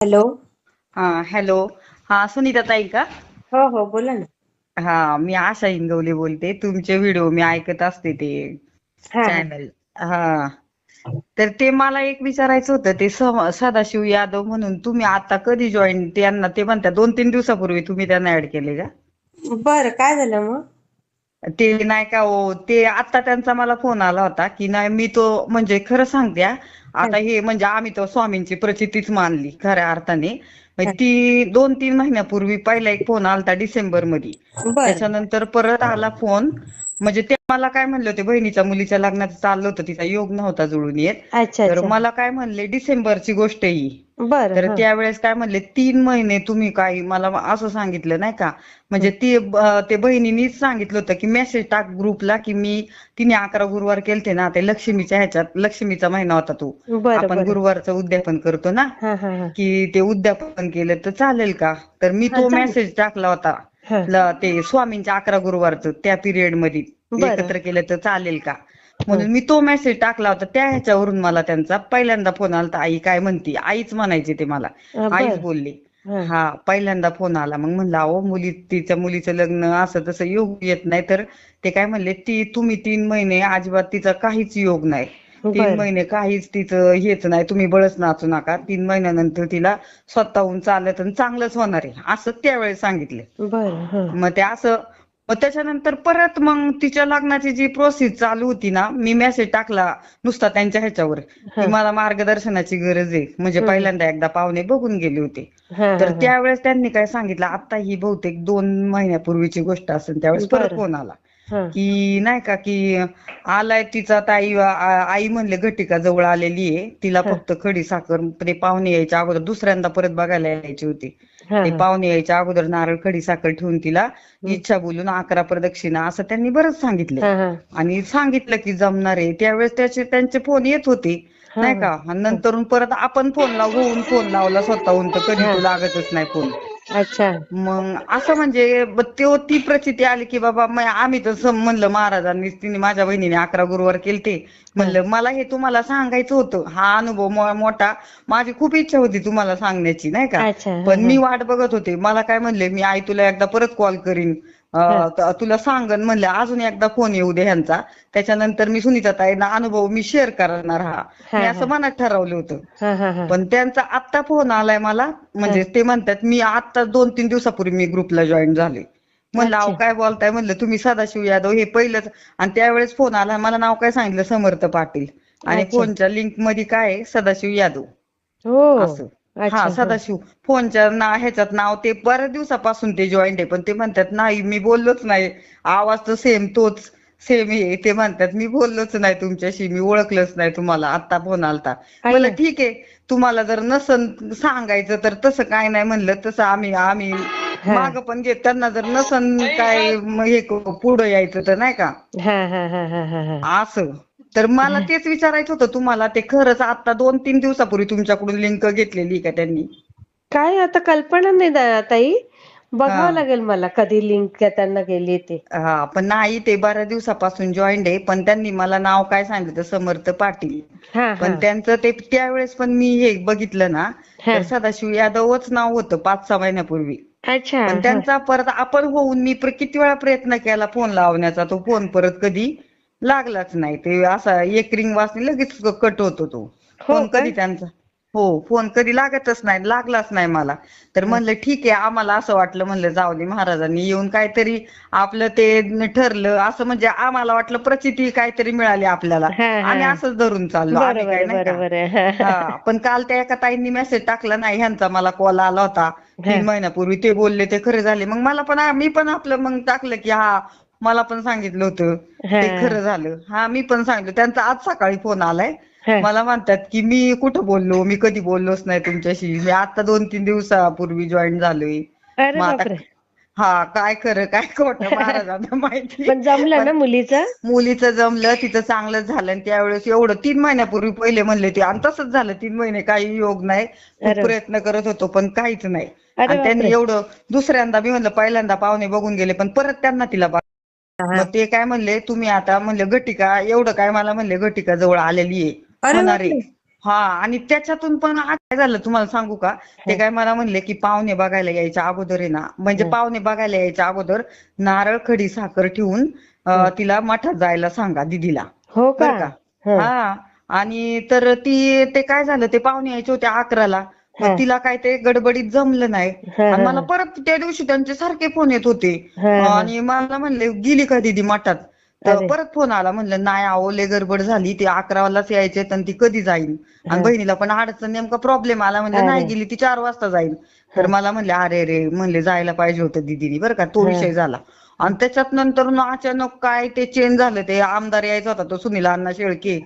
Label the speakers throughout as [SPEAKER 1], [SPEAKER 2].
[SPEAKER 1] Hello.
[SPEAKER 2] हा hello. हा सुनीता ताई का?
[SPEAKER 1] हो हो बोला ना.
[SPEAKER 2] हा मी आशा इंगवले बोलते. तुमचे व्हिडिओ मी ऐकत असते ते. चॅनल. हा. तर ते मला एक विचारायचं होतं ते सदाशिव यादव म्हणून तुम्ही आता कधी जॉईन त्यांना ते म्हणतात दोन तीन दिवसापूर्वी तुम्ही त्यांना ऍड केले का?
[SPEAKER 1] बरं काय झालं मग?
[SPEAKER 2] ते नाही का हो ते आता त्यांचा मला फोन आला होता की नाही मी तो म्हणजे खरं सांगते हा, आता हे म्हणजे आम्ही तो स्वामींची प्रचितीच मानली खऱ्या अर्थाने. म्हणजे ती दोन तीन महिन्यापूर्वी पहिला एक फोन आलता डिसेंबरमध्ये
[SPEAKER 1] बरं.
[SPEAKER 2] त्याच्यानंतर परत आला फोन म्हणजे ते मला काय म्हणले होते बहिणीच्या मुलीच्या लग्नाचं चाललं होतं तिचा योग नव्हता जुळून येत.
[SPEAKER 1] अच्छा
[SPEAKER 2] तर मला काय म्हणले डिसेंबरची गोष्ट ही.
[SPEAKER 1] बरं
[SPEAKER 2] तर. त्यावेळेस काय म्हणले तीन महिने तुम्ही काय मला असं सांगितलं नाही का? म्हणजे ती ते बहिणीनीच सांगितलं होतं की मेसेज टाक ग्रुपला की मी तिने अकरा गुरुवार केलते ना ते लक्ष्मीच्या ह्याच्यात लक्ष्मीचा महिना होता तो. आपण गुरुवारचं उद्यापन करतो ना? की ते उद्यापन केलं तर चालेल का? तर मी तो. मेसेज टाकला होता. ते स्वामींच्या अकरा गुरुवारचं त्या
[SPEAKER 1] पिरियडमध्ये.
[SPEAKER 2] एकत्र केलं तर चालेल का? म्हणून मी तो मेसेज टाकला होता. त्या ह्याच्यावरून मला त्यांचा पहिल्यांदा फोन आला आई काय म्हणती? आईच म्हणायची ते मला.
[SPEAKER 1] हा,
[SPEAKER 2] आईच. बोलली.
[SPEAKER 1] हा.
[SPEAKER 2] हा पहिल्यांदा फोन आला. मग म्हणलं अहो मुली तिच्या मुलीचं लग्न असं तसं योग येत नाही. तर ते काय म्हणले ती तुम्ही तीन महिने अजिबात तिचा काहीच योग नाही. तीन. महिने काहीच तिचं हेच नाही तुम्ही बळच नाचू नका तीन महिन्यानंतर तिला स्वतःहून चालत आणि चांगलंच होणार आहे असं त्यावेळेस सांगितले. मग ते असं मग त्याच्यानंतर परत मग तिच्या लग्नाची जी प्रोसेस चालू होती ना मी मेसेज टाकला नुसता त्यांच्या ह्याच्यावर की मला मार्गदर्शनाची गरज आहे म्हणजे पहिल्यांदा एकदा पाहुणे बघून गेले होते तर त्यावेळेस त्यांनी काय सांगितलं आता ही बहुतेक दोन महिन्यापूर्वीची गोष्ट असेल त्यावेळेस परत. फोन आला. की नाही का की आलाय तिचा ताई आई म्हणले घटिका जवळ आलेली आहे. तिला फक्त खडी साखर ते पाहुणे यायच्या अगोदर दुसऱ्यांदा परत बघायला यायची होती. ते. पाहुणे यायच्या अगोदर नारळ खडी साखर ठेवून तिला इच्छा बोलून अकरा प्रदक्षिणा असं त्यांनी बरंच सांगितलं. आणि सांगितलं की जमणार आहे. त्यावेळेस त्याचे त्यांचे फोन येत होते. नाही का? आणि नंतरून परत आपण फोन लाव होऊन फोन लावला स्वतःहून तर कधी तो लागतच नाही फोन.
[SPEAKER 1] अच्छा.
[SPEAKER 2] मग असं म्हणजे ब- त्यो ती प्रचिती आली की बाबा म- आम्ही तर सम- म्हणलं महाराजांनी तिने माझ्या बहिणीने अकरा गुरुवार केलते. म्हणलं मला हे तुम्हाला सांगायचं होतं. हा अनुभव मो- मोठा. माझी खूप इच्छा होती तुम्हाला सांगण्याची नाही का?
[SPEAKER 1] अच्छा. हा,
[SPEAKER 2] पण मी वाट बघत होते. मला काय म्हणले मी आई तुला एकदा परत कॉल करीन. त- तुला सांगन म्हणले अजून एकदा फोन येऊ दे ह्यांचा. त्याच्यानंतर मी सुनीता ताईंना अनुभव मी शेअर करणार हा. मी असं मनात ठरवलं होतं. पण त्यांचा आत्ता फोन आलाय मला म्हणजे ते म्हणतात मी आता दोन तीन दिवसापूर्वी मी ग्रुपला जॉईन झाले. म्हणलं अहो. काय बोलताय? म्हणलं तुम्ही सदाशिव यादव हे पहिलंच. आणि त्यावेळेस फोन आला मला नाव काय सांगितलं? समर्थ पाटील. आणि. फोनच्या लिंकमध्ये काय आहे? सदाशिव यादव.
[SPEAKER 1] हो.
[SPEAKER 2] असं. हा सदाशिव. फोनच्या ना ह्याच्यात नाव ते बऱ्याच दिवसापासून ते जॉईंट आहे पण ते म्हणतात नाही मी बोललोच नाही. आवाज तर सेम तोच सेम आहे. ते म्हणतात मी बोललोच नाही तुमच्याशी मी ओळखलंच नाही तुम्हाला आता फोन आलता. म्हणलं ठीक आहे तुम्हाला जर नसन सांगायचं तर तसं काय नाही म्हणलं तसं आम्ही आम्ही माग पण घेत त्यांना जर नसन काय हे पुढं यायचं तर नाही का?
[SPEAKER 1] हा हा हा हा हा हा.
[SPEAKER 2] असं. तर मला तेच विचारायचं होतं तुम्हाला. ते खरंच आता दोन तीन दिवसापूर्वी तुमच्याकडून लिंक घेतलेली का त्यांनी?
[SPEAKER 1] काय आता कल्पना नाही दा- ताई. बघावं लागेल मला कधी लिंक त्यांना गेली ते.
[SPEAKER 2] हा पण नाही ते बऱ्याच दिवसापासून जॉईंट आहे. पण त्यांनी मला नाव काय सांगितलं? समर्थ पाटील.
[SPEAKER 1] हा
[SPEAKER 2] पण त्यांचं ते त्यावेळेस पण मी हे बघितलं ना
[SPEAKER 1] हा.
[SPEAKER 2] तर सदाशिव यादवच नाव होतं पाच सहा महिन्यापूर्वी.
[SPEAKER 1] अच्छा
[SPEAKER 2] पण त्यांचा परत आपण होऊन मी प्र- किती वेळा प्रयत्न केला फोन लावण्याचा तो फोन परत कधी? लागलाच नाही. ते असा एक रिंग वाजली लगेच कट होतो तो. फोन
[SPEAKER 1] का?
[SPEAKER 2] कधी त्यांचा? हो फोन कधी लागतच नाही लागलाच नाही मला. तर म्हणलं ठीक आहे आम्हाला असं वाटलं म्हणलं जाऊ दे महाराजांनी येऊन काहीतरी आपलं ते ठरलं. असं म्हणजे आम्हाला वाटलं प्रचिती काहीतरी मिळाली आपल्याला.
[SPEAKER 1] हा, हा.
[SPEAKER 2] आणि असंच धरून चाललो आम्ही. हा पण काल त्या एका ताईंनी मेसेज टाकला नाही ह्यांचा मला कॉल आला होता. तीन महिन्यापूर्वी ते बोलले ते खरे झाले. मग मला पण मी पण आपलं मग टाकलं की हा मला पण सांगितलं होतं. ते. खरं झालं. हा मी पण सांगितलं. त्यांचा आज सकाळी फोन आलाय. मला म्हणतात की मी कुठं बोललो? मी कधी बोललोच नाही तुमच्याशी. मी आता दोन तीन दिवसापूर्वी जॉईन झालोय. मग आता हा काय खरं काय खोटं महाराजांना माहिती.
[SPEAKER 1] पण जमलं ना मुलीचं?
[SPEAKER 2] मुलीचं जमलं तिचं चांगलं झालं आणि त्यावेळेस एवढं तीन महिन्यापूर्वी पहिले म्हणले ते. आणि तसंच झालं. तीन महिने काही योग नाही. प्रयत्न करत होतो पण काहीच नाही. आणि त्यांनी. एवढं दुसऱ्यांदा मी म्हणलं पहिल्यांदा पाहुणे बघून गेले पण परत त्यांना तिला. मग ते काय म्हणले तुम्ही आता म्हणले घटिका एवढं काय मला म्हणले घटिका जवळ आलेली आहे. होणारे. हा आणि त्याच्यातून पण आज काय झालं तुम्हाला सांगू का? ते काय मला म्हणले की पाहुणे बघायला यायच्या अगोदर आहे ना. म्हणजे
[SPEAKER 1] हं.
[SPEAKER 2] पाहुणे बघायला यायच्या अगोदर नारळ खडी साखर ठेवून अं, तिला मठात जायला सांगा दिदीला.
[SPEAKER 1] हो का? हं.
[SPEAKER 2] हा आणि तर ती ते काय झालं ते पाहुणे यायचे होते अकराला.
[SPEAKER 1] हा.
[SPEAKER 2] मग तिला काय ते गडबडीत जमलं नाही आणि मला. परत त्या दिवशी त्यांचे सारखे फोन येत होते. आणि मला म्हणले गेली का दीदी मठात तर
[SPEAKER 1] अरे.
[SPEAKER 2] परत फोन आला म्हणलं नाही अहो लय गडबड झाली ते अकरालाच यायचे आणि ती कधी जाईल. आणि बहिणीला पण अडचण नेमका प्रॉब्लेम आला म्हणलं
[SPEAKER 1] अरे.
[SPEAKER 2] नाही गेली ती चार वाजता जाईल तर मला म्हणले अरे रे म्हणले जायला पाहिजे होतं दीदीनी बरं का तो. विषय झाला आणि त्याच्यात नंतर न अचानक काय ते चेंज झालं ते आमदार यायचा होता तो सुनील अण्णा शेळके.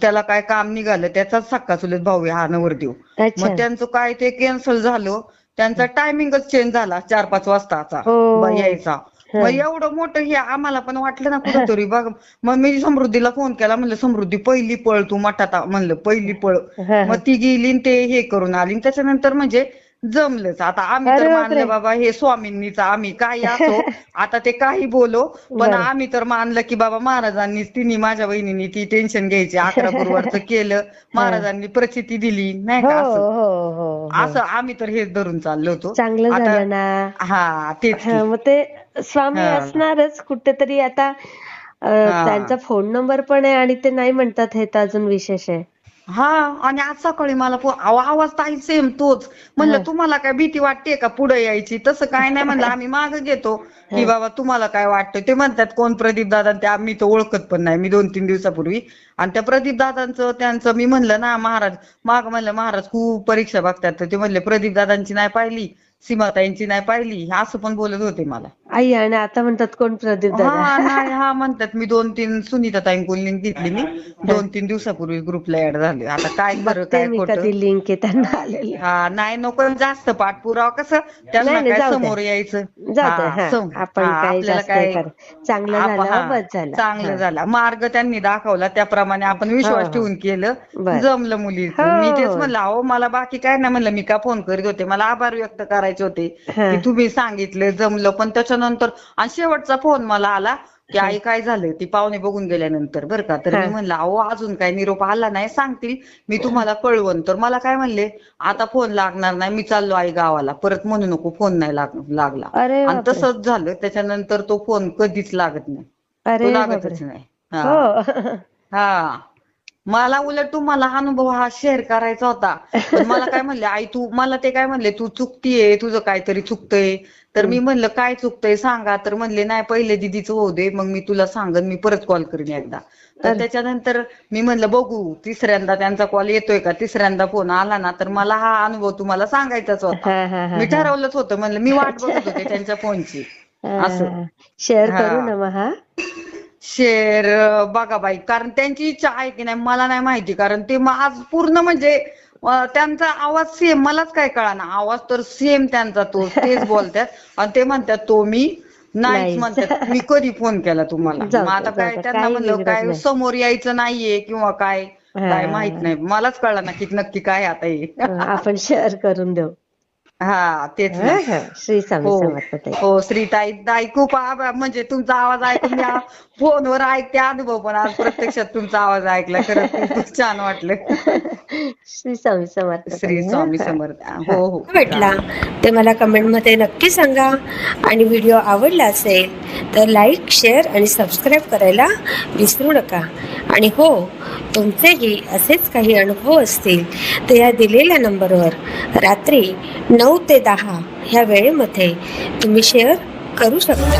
[SPEAKER 2] त्याला काय काम निघालं त्याचाच सक्का चुलत भाऊ आहे हा नवरदेव मग त्यांचं काय ते कॅन्सल झालं त्यांचा टायमिंगच चेंज झाला चार पाच वाजताचा
[SPEAKER 1] हो.
[SPEAKER 2] यायचा. मग एवढं मोठं हे आम्हाला पण वाटलं ना कुठंतरी बघ. मग मी समृद्धीला फोन केला म्हणलं समृद्धी पहिली पळ तू मठात म्हणलं पहिली पळ. मग ती गेली आणि ते हे करून आली. त्याच्यानंतर म्हणजे जमलंच आता आम्ही तर
[SPEAKER 1] बापरे.
[SPEAKER 2] मानलं बाबा हे स्वामींनीच आम्ही काही असो आता ते काही बोलो पण
[SPEAKER 1] बरं.
[SPEAKER 2] आम्ही तर मानलं की बाबा महाराजांनीच तिने माझ्या बहिणीने ती टेन्शन घ्यायची अकरा गुरुवारचं केलं महाराजांनी प्रचिती दिली नाही
[SPEAKER 1] हो
[SPEAKER 2] का
[SPEAKER 1] हो
[SPEAKER 2] असं
[SPEAKER 1] हो हो.
[SPEAKER 2] असं आम्ही तर हेच धरून चाललो होतो
[SPEAKER 1] चांगलं
[SPEAKER 2] आता-
[SPEAKER 1] झालं ना
[SPEAKER 2] हा तेच की.
[SPEAKER 1] हा, मग ते स्वामी
[SPEAKER 2] हा.
[SPEAKER 1] असणारच कुठेतरी आता अं,
[SPEAKER 2] हा.
[SPEAKER 1] त्यांचा फोन नंबर पण आहे आणि ते नाही म्हणतात हे तर अजून विशेष आहे
[SPEAKER 2] हा आणि आज सकाळी मला फो- अहो, आवाज ताई सेम तोच. म्हणलं. तुम्हाला काय भीती वाटते का पुढे यायची? तसं काय नाही म्हणलं आम्ही मागे घेतो. की बाबा तुम्हाला काय वाटतं? ते म्हणतात कोण प्रदीप दादा? ते आम्ही तर ओळखत पण नाही मी दोन तीन दिवसापूर्वी. आणि त्या प्रदीप दादांचं त्यांचं मी म्हणलं ना महाराज माग म्हणलं महाराज खूप परीक्षा बघतात. तर ते म्हणले प्रदीप दादांची नाही पाहिली. सीमाताईंची नाही पाहिली. असं पण बोलत होते मला.
[SPEAKER 1] आई आणि आता म्हणतात कोण प्रदीप
[SPEAKER 2] हा
[SPEAKER 1] दादा
[SPEAKER 2] नाही हा म्हणतात. मी दोन तीन सुनीता ताईंकडून लिंक घेतली मी. दोन तीन दिवसापूर्वी ग्रुपला ऍड झाले. आता काय खरं
[SPEAKER 1] बघते
[SPEAKER 2] काय
[SPEAKER 1] मी
[SPEAKER 2] खोटं?
[SPEAKER 1] कधी लिंक आहे त्यांना आलेली?
[SPEAKER 2] हा नाही नको जास्त पाठपुरावा कसं? त्यांना
[SPEAKER 1] नाही, नाही,
[SPEAKER 2] काय
[SPEAKER 1] जाऊ.
[SPEAKER 2] समोर यायचं?
[SPEAKER 1] जाऊ दे
[SPEAKER 2] हा,
[SPEAKER 1] हा.
[SPEAKER 2] सम-
[SPEAKER 1] आपण
[SPEAKER 2] हा,
[SPEAKER 1] काही
[SPEAKER 2] आपल्याला
[SPEAKER 1] जास्त
[SPEAKER 2] काय
[SPEAKER 1] हे कर चांगलं
[SPEAKER 2] आप-
[SPEAKER 1] झालं
[SPEAKER 2] हा,
[SPEAKER 1] बस झालं.
[SPEAKER 2] चांगलं
[SPEAKER 1] हा.
[SPEAKER 2] झालं. मार्ग त्यांनी दाखवला. त्याप्रमाणे आपण
[SPEAKER 1] हा,
[SPEAKER 2] विश्वास
[SPEAKER 1] हा.
[SPEAKER 2] ठेवून केलं.
[SPEAKER 1] बरं.
[SPEAKER 2] जमलं मुली
[SPEAKER 1] हो.
[SPEAKER 2] मी तेच म्हणलं अहो मला बाकी काय नाही. म्हणलं मी का फोन करीत होते? मला आभार व्यक्त करायचे होते.
[SPEAKER 1] हा.
[SPEAKER 2] की तुम्ही सांगितलं जमलं. पण त्याच्यानंतर आणि शेवटचा फोन मला आला की आई काय झालं ती पाहुणे बघून गेल्यानंतर बरं का. तर
[SPEAKER 1] हा.
[SPEAKER 2] मी म्हणलं अहो अजून काय निरोप आला नाही सांगतील. मी तुम्हाला कळवण. तर मला काय म्हणले आता फोन लागणार नाही मी चाललो आई गावाला. परत म्हणू नको फोन नाही लाग- लागला.
[SPEAKER 1] अरे
[SPEAKER 2] आणि. तसंच झालं. त्याच्यानंतर तो फोन कधीच लागत नाही. तो लागतच नाही. हा. मला उलट तुम्हाला हा अनुभव हा शेअर करायचा होता. पण मला काय म्हणले आई तू मला ते काय म्हणले तू चुकतीये तुझं काहीतरी चुकतंय. तर मी म्हणलं काय चुकतंय सांगा. तर म्हणले नाही पहिले दिदीचं होऊ दे मग मी तुला सांगन मी परत कॉल करीन एकदा. तर. त्याच्यानंतर मी म्हणलं बघू तिसऱ्यांदा त्यांचा कॉल येतोय का? तिसऱ्यांदा फोन आला ना तर मला हा अनुभव तुम्हाला सांगायचाच होता. मी ठरवलंच होतं म्हणलं मी वाट बघत होते त्यांच्या फोनची असं.
[SPEAKER 1] शेअर. करू ना
[SPEAKER 2] शेअर बघा बाई कारण त्यांची इच्छा आहे की नाही मला नाही माहिती कारण ते आज पूर्ण म्हणजे त्यांचा आवाज सेम मलाच काय कळाना आवाज तर सेम त्यांचा तो तेच बोलतात आणि ते म्हणतात तो मी नाहीच. म्हणतात मी कधी फोन केला तुम्हाला मग आता काय. त्यांना म्हणलं काय. समोर यायचं नाहीये किंवा काय काय. माहीत नाही मलाच कळलं ना की नक्की काय आता हे
[SPEAKER 1] आपण शेअर करून देऊ
[SPEAKER 2] हा तेच ना.
[SPEAKER 1] श्री स्वामी
[SPEAKER 2] हो.
[SPEAKER 1] समर्थ ताई.
[SPEAKER 2] हो श्रीताई ताई खूप आभार म्हणजे तुमचा आवाज ऐकून मी आ- फोनवर ऐकते अनुभव पण आज प्रत्यक्षात तुमचा आवाज ऐकला. खरंच खूप छान वाटलं.
[SPEAKER 1] श्री स्वामी समर्थ ताई,
[SPEAKER 2] श्री
[SPEAKER 1] हा.
[SPEAKER 2] स्वामी समर्थ. हो हो.
[SPEAKER 3] भेटला? ते मला कमेंटमध्ये नक्की सांगा. आणि व्हिडिओ आवडला असेल तर लाईक शेअर आणि सबस्क्राईब करायला विसरू नका. आणि हो तुमचेही असेच काही अनुभव असतील तर या दिलेल्या नंबरवर रात्री नऊ ते दहा ह्या वेळेमध्ये तुम्ही शेअर करू शकता.